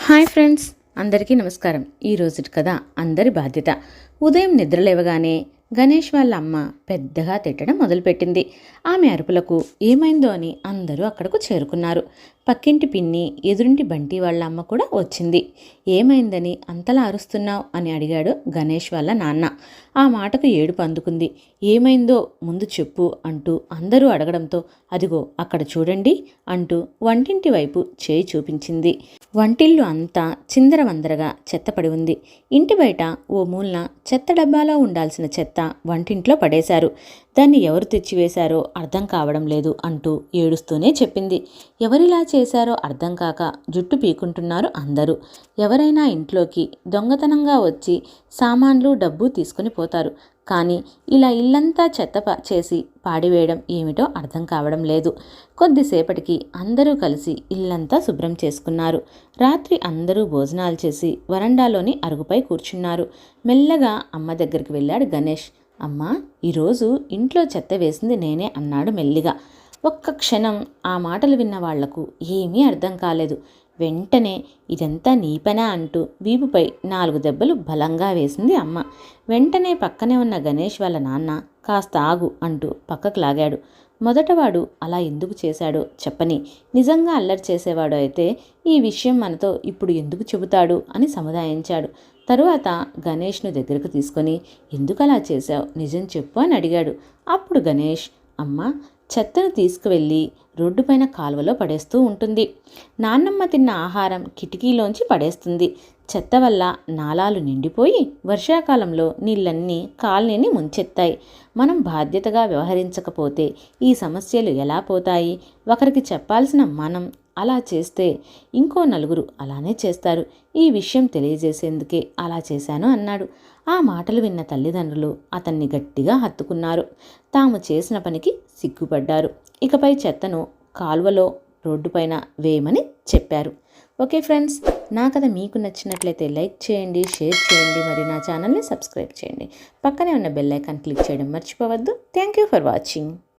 Hi friends. అందరికీ నమస్కారం. ఈ రోజు కథ అందరి బాధ్యత. ఉదయం నిద్ర లేవగానే గణేష్ వాళ్ళ అమ్మ పెద్దగా తిట్టడం మొదలుపెట్టింది. ఆమె అరుపులకు ఏమైందో అని అందరూ అక్కడకు చేరుకున్నారు. పక్కింటి పిన్ని ఎదురింటి బంటి వాళ్ళ అమ్మ కూడా వచ్చింది. ఏమైందని అంతలా అరుస్తున్నావు? అని అడిగాడు గణేష్ వాళ్ళ నాన్న. ఆ మాటకు ఏడుపు అందుకుంది. ఏమైందో ముందు చెప్పు అంటూ అందరూ అడగడంతో అదిగో అక్కడ చూడండి అంటూ వంటింటి వైపు చేయి చూపించింది. వంటిల్లు అంతా చిందరవందరగా చెత్తపడి ఉంది. ఇంటి బయట ఓ మూలన చెత్త డబ్బాలో ఉండాల్సిన చెత్త వంటింట్లో పడేశారు. దాన్ని ఎవరు తెచ్చివేశారో అర్థం కావడం లేదు అంటూ ఏడుస్తూనే చెప్పింది. ఎవరిలా చేశారో అర్థం కాక జుట్టు పీకుంటున్నారు అందరూ. ఎవరైనా ఇంట్లోకి దొంగతనంగా వచ్చి సామాన్లు డబ్బు తీసుకుని పోతారు. కానీ ఇలా ఇల్లంతా చెత్త చేసి పాడివేయడం ఏమిటో అర్థం కావడం లేదు. కొద్దిసేపటికి అందరూ కలిసి ఇల్లంతా శుభ్రం చేసుకున్నారు. రాత్రి అందరూ భోజనాలు చేసి వరండాలోని అరుగుపై కూర్చున్నారు. మెల్లగా అమ్మ దగ్గరికి వెళ్ళాడు గణేష్. అమ్మా ఈరోజు ఇంట్లో చెత్త వేసింది నేనే అన్నాడు మెల్లిగా. ఒక్క క్షణం ఆ మాటలు విన్న వాళ్ళకు ఏమీ అర్థం కాలేదు. వెంటనే ఇదంతా నీ పనా అంటూ వీపుపై నాలుగు దెబ్బలు బలంగా వేసింది అమ్మ. వెంటనే పక్కనే ఉన్న గణేష్ వాళ్ళ నాన్న కాస్త ఆగు అంటూ పక్కకు లాగాడు. మొదటవాడు అలా ఎందుకు చేశాడో చెప్పని. నిజంగా అల్లరి చేసేవాడు అయితే ఈ విషయం మనతో ఇప్పుడు ఎందుకు చెబుతాడు అని సముదాయించాడు. తరువాత గణేష్ను దగ్గరకు తీసుకొని ఎందుకు అలా చేశావు? నిజం చెప్పు అని అడిగాడు. అప్పుడు గణేష్ అమ్మ చెత్తను తీసుకువెళ్ళి రోడ్డుపైన కాలువలో పడేస్తూ ఉంటుంది. నాన్నమ్మ తిన్న ఆహారం కిటికీలోంచి పడేస్తుంది. చెత్త వల్ల నాలాలు నిండిపోయి వర్షాకాలంలో నీళ్ళన్నీ కాలనీని ముంచెత్తాయి. మనం బాధ్యతగా వ్యవహరించకపోతే ఈ సమస్యలు ఎలా పోతాయి? ఒకరికి చెప్పాల్సిన మనం అలా చేస్తే ఇంకో నలుగురు అలానే చేస్తారు. ఈ విషయం తెలియజేసేందుకే అలా చేశాను అన్నాడు. ఆ మాటలు విన్న తల్లిదండ్రులు అతన్ని గట్టిగా హత్తుకున్నారు. తాము చేసిన పనికి సిగ్గుపడ్డారు. ఇకపై చెత్తను కాల్వలో రోడ్డుపైన వేయమని చెప్పారు. ఓకే ఫ్రెండ్స్ నా కథ మీకు నచ్చినట్లయితే లైక్ చేయండి షేర్ చేయండి మరియు నా ఛానల్ని సబ్స్క్రైబ్ చేయండి. పక్కనే ఉన్న బెల్ ఐకాన్ క్లిక్ చేయడం మర్చిపోవద్దు. Thank you for watching.